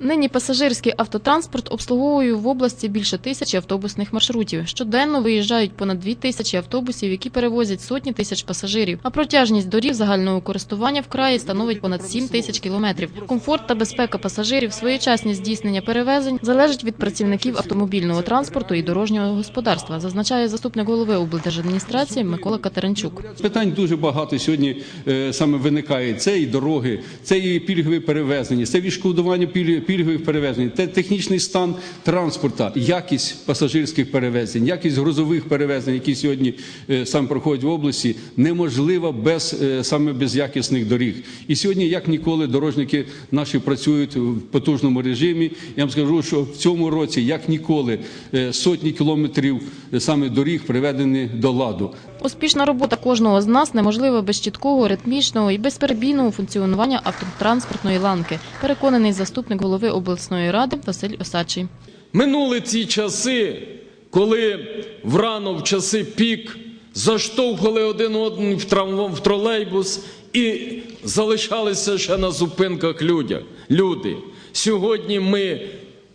Нині пасажирський автотранспорт обслуговує в області більше тисячі автобусних маршрутів. Щоденно виїжджають понад дві тисячі автобусів, які перевозять сотні тисяч пасажирів. А протяжність доріг загального користування в краї становить понад 7 тисяч кілометрів. Комфорт та безпека пасажирів, своєчасні здійснення перевезень залежать від працівників автомобільного транспорту і дорожнього господарства, зазначає заступник голови облдержадміністрації Микола Катеринчук. Питань дуже багато сьогодні е, саме виникає. Це і дороги, це і пільгові перевезення, це відшкодування піль- пільгових перевезень, технічний стан транспорту, якість пасажирських перевезень, якість грузових перевезень, які сьогодні е, саме проходять в області, неможлива без е, саме без якісних доріг. І сьогодні, як ніколи, дорожники наші працюють в потужному режимі. Я вам скажу, що в цьому році, як ніколи, е, сотні кілометрів саме доріг приведені до ладу. Успішна робота кожного з нас неможлива без чіткого, ритмічного і безперебійного функціонування автотранспортної ланки, переконаний заступник голови обласної ради Василь Осадчий. Минули ті часи, коли врано в часи пік заштовхали один одного в трамвай, в тролейбус і залишалися ще на зупинках людя, люди. Сьогодні ми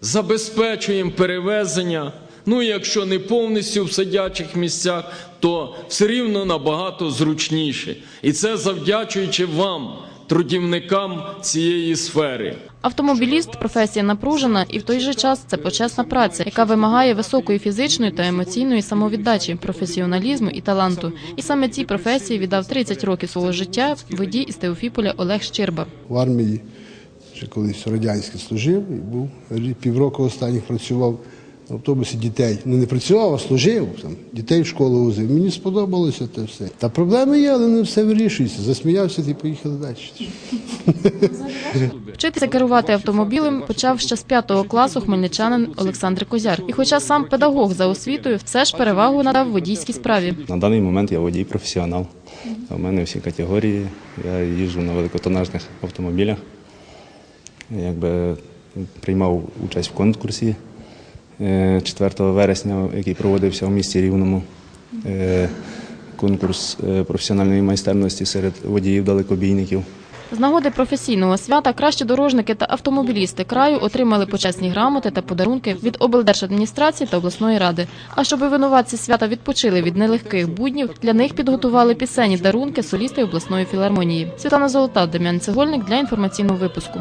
забезпечуємо перевезення. Ну, якщо не повністю в сидячих місцях, то все рівно набагато зручніше. І це завдячуючи вам, трудівникам цієї сфери. Автомобіліст професія напружена, і в той же час це почесна праця, яка вимагає високої фізичної та емоційної самовіддачі, професіоналізму і таланту. І саме цій професії віддав 30 років свого життя водій із Теофіполя Олег Щирба. в армії, ще колись радянський служив, і був півроку останніх працював в автобусі дітей. Ну не працював, а служив. Там, дітей в школу возив. Мені сподобалося те все. Та проблеми є, але не все вирішується. Засміявся і поїхали далі. Вчитися керувати автомобілем почав ще з п'ятого класу хмельничанин Олександр Козяр. І хоча сам педагог за освітою, все ж перевагу надав водійській справі. На даний момент я водій професіонал. У мене всі категорії. Я їжджу на великотонажних автомобілях. Якби приймав участь в конкурсі 4 вересня, який проводився в місті Рівному. Е, Конкурс е, професіональної майстерності серед водіїв далекобійників. З нагоди професійного свята кращі дорожники та автомобілісти краю отримали почесні грамоти та подарунки від облдержадміністрації та обласної ради. А щоб винуватці свята відпочили від нелегких буднів, для них підготували пісенні дарунки солісти обласної філармонії. Світлана Золота, Дем'ян Цегольник для інформаційного випуску.